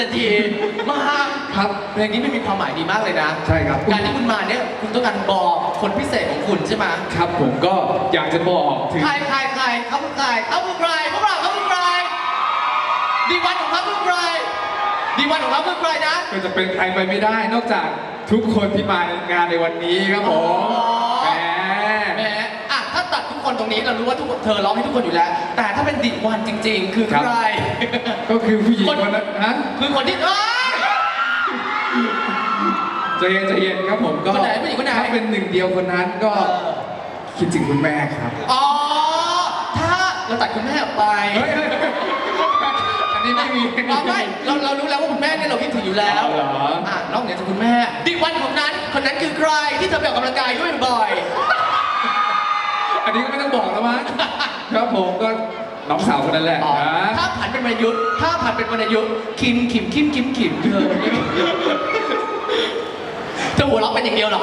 นาทีมากครับเพลงนี้ไม่มีความหมายดีมากเลยนะใช่ครับ การที่คุณมาเนี่ยคุณต้องการบอกคนพิเศษของคุณใช่ไหมครับผมก็อยากจะบอกถึงใครใครใครเขาคือใครเขาคือใครพวกเราเขาคือใครดีวันของเขาคือใครดีวันของเขาคือใครนะก็จะเป็นใครไปไม่ได้ นอกจากทุกคนที่มาในงานในวันนี้ครับผมอ๋อแหมแหมอะถ้าตัดทุก คนตรงนี้เรารู้ว่าทุกคนเธอร้องให้ทุกคนอยู่แล้ว แต่ถ้าเป็นดิวันจริง ๆ คือใคร ก็คือผู้หญิงคนคนนั้นฮะคือคนที่เอ้ย ใจเย็นใจเย็นครับผมก็คนไหนผู้หญิงคนไหน ถ้าเป็นหนึ่งเดียวคนนั้นก็เออคิดถึงคุณแม่ครับอ๋อ ถ้าเราตัดคุณแม่ออกไปเฮ้ยเฮ้ยอันนี้ไม่มี เราไม่เราเรารู้แล้วว่าคุณแม่เนี่ยเราคิดถึงอยู่แล้วเอาเหรออะนอกเหนือจากคุณแม่ดิวันของนั้นคนนั้นคือใครที่เธอไปออกกำลังกายด้วยบ่อย อันนี้ก็ไม่ต้องบอกแล้วมั้งครับผมก็น้องสาวคนนั้นแหละอ๋อนะ ถ้าผันเป็นวรรณยุทธ์ถ้าผันเป็นวรรณยุทธ์คิมคิมคิมคิมคิมเธอเธอหัวเราะเป็นอย่างเดียวเหรอ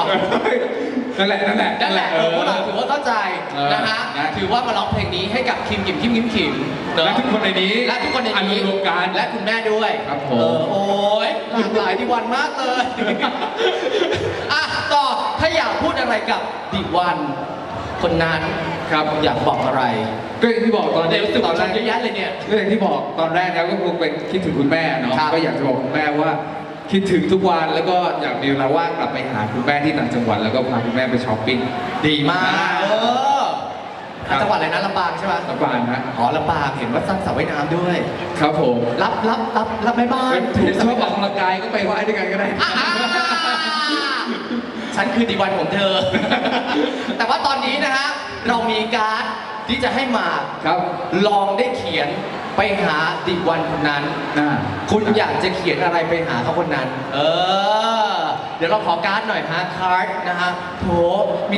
นั่นแหละนั่นแหละนั่นแหละเออพวกเราถือว่าเข้าใจเออนะฮะ นะ ถือว่ามาร้องเพลงนี้ให้กับคิมคิมคิมคิมคิมเนอะและทุกคนในนี้และทุกคนในนี้อนุโลมการและคุณแม่ด้วยครับผม เออโอ้ยหลากหลายดิวันมากเลย อะต่อถ้าอยากพูดอะไรกับดิวัน คนนั้นครับอยากบอกอะไรก็อย่างที่บอกตอนเดี๋ยวสื่อตมอวลนชแรนกเยอะแยะเลยเนี่ย ก็อย่างที่บอกตอนแรกแล้วก็คงเป็นคิดถึงคุณแม่เนาะครับ ก็อยากจะบอกคุณแม่ว่า คิดถึงทุกวันแล้วก็อยากมีเวลาว่างกลับไปหาคุณแม่ที่ต่างจังหวัดแล้วก็พาคุณแม่ไปช้อปปิ้ง ดีมาก เออครับ จังหวัดอะไรนะลำปางใช่ไหมลำปางนะอ๋อลำปางเห็นว่าสร้างสระว่ายน้ำด้วย ครับผมรับรับรับรับแม่บ้านเห็นชอบออกกำลังกายก็ไปไหว้ด้วยกันก็ได้ อ่า ฉันคือดีวันของเธอ แต่ว่าตอนนี้นะฮะเรามีการ์ดที่จะให้หมากครับลองได้เขียนไปหาดิวันคนนั้นน่าคุณอยากจะเขียนอะไรไปหาเขาคนนั้น เออ เดี๋ยวเราขอการ์ดหน่อยฮะการ์ดนะฮะโถมี